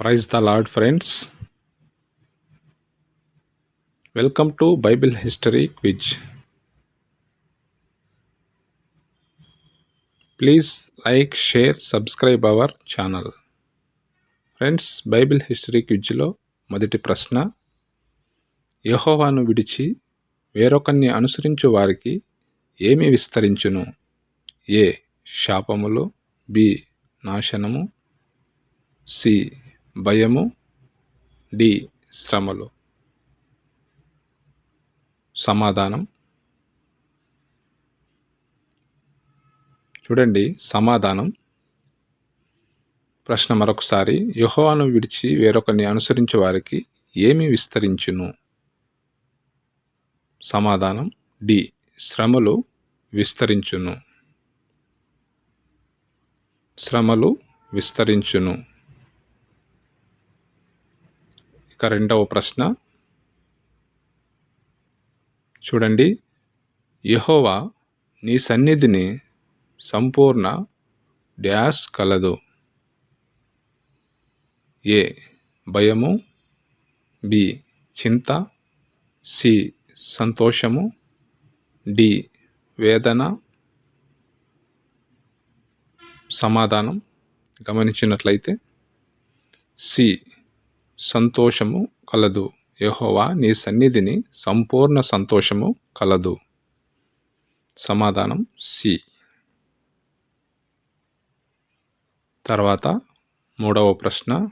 Praise the Lord friends. Welcome to Bible history quiz. Please like share subscribe our channel. Friends Bible history క్విజ్లో మొదటి ప్రశ్న యహోవాను విడిచి వేరొకరిని అనుసరించు వారికి ఏమి విస్తరించును? ఏ శాపములు? బి నాశనము? సి భయము డి శ్రమలు. సమాధానం. చూడండి సమాధానం. ప్రశ్న మరొకసారి యుహోవాను విడిచి వేరొకరిని అనుసరించే వారికి ఏమి విస్తరించును? సమాధానం డి శ్రమలు విస్తరించును. శ్రమలు విస్తరించును. ఇక రెండవ ప్రశ్న. చూడండి. యహోవా నీ సన్నిధిని సంపూర్ణ డ్యాష్ కలదు. ఏ. భయము. బి. చింత. సి. సంతోషము. డి. వేదన. సమాధానం గమనించినట్లయితే సి. సంతోషము కలదు. యహోవా నీ సన్నిధిని సంపూర్ణ సంతోషము కలదు. సమాధానం సి. తర్వాత మూడవ ప్రశ్న.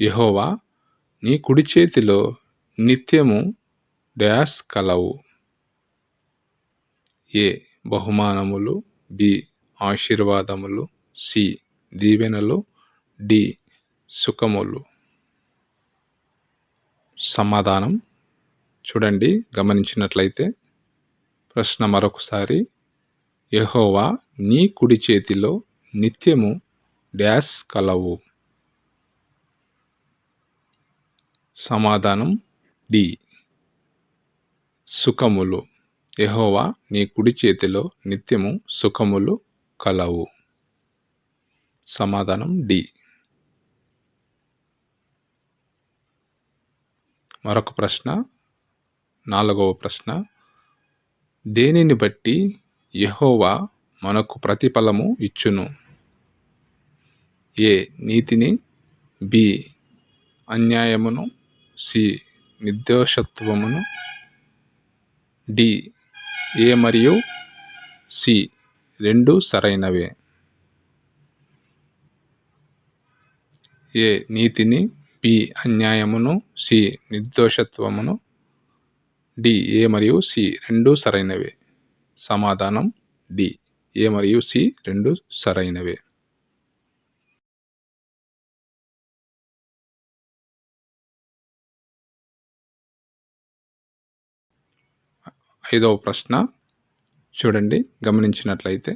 యహోవా నీ కుడి చేతిలో నిత్యము డ్యాష్ కలవు. ఏ. బహుమానములు. బి. ఆశీర్వాదములు. సి. దీవెనలు. డి. సుఖములు. సమాధానం చూడండి గమనించినట్లయితే ప్రశ్న మరొకసారి యహోవా నీ కుడి చేతిలో నిత్యము డ్యాష్ కలవు. సమాధానం డి. సుఖములు. యహోవా నీ కుడి చేతిలో నిత్యము సుఖములు కలవు. సమాధానం డి. మరొక ప్రశ్న నాలుగవ ప్రశ్న. దేనిని బట్టి యహోవా మనకు ప్రతిఫలము ఇచ్చును? ఏ. నీతిని. బి. అన్యాయమును. సి. నిర్దోషత్వమును. డి. ఏ మరియు సి రెండు సరైనవే. ఏ. నీతిని. బి అన్యాయమును సి నిర్దోషత్వమును డి ఏ మరియు సి రెండు సరైనవే. సమాధానం డి. ఏ మరియు సి రెండు సరైనవే. ఐదవ ప్రశ్న. చూడండి గమనించినట్లయితే.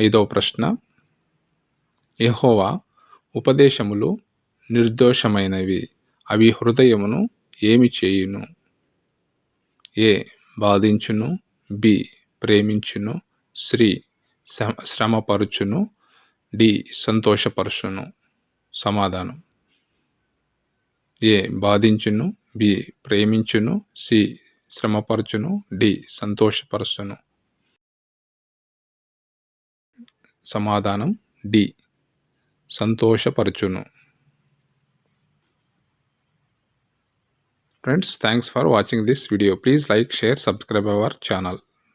ఐదవ ప్రశ్న. యహోవా ఉపదేశములు నిర్దోషమైనవి. అవి హృదయమును ఏమి చేయును? ఏ బాధించును? బి ప్రేమించును? శ్రీ శ్రమపరుచును? డి సంతోషపరుచును? సమాధానం. ఏ బాధించును? బి ప్రేమించును? సి శ్రమపరచును? డి సంతోషపరచును? సమాధానం. డి సంతోషపరచును. Friends, thanks for watching this video. Please like, share, subscribe our channel.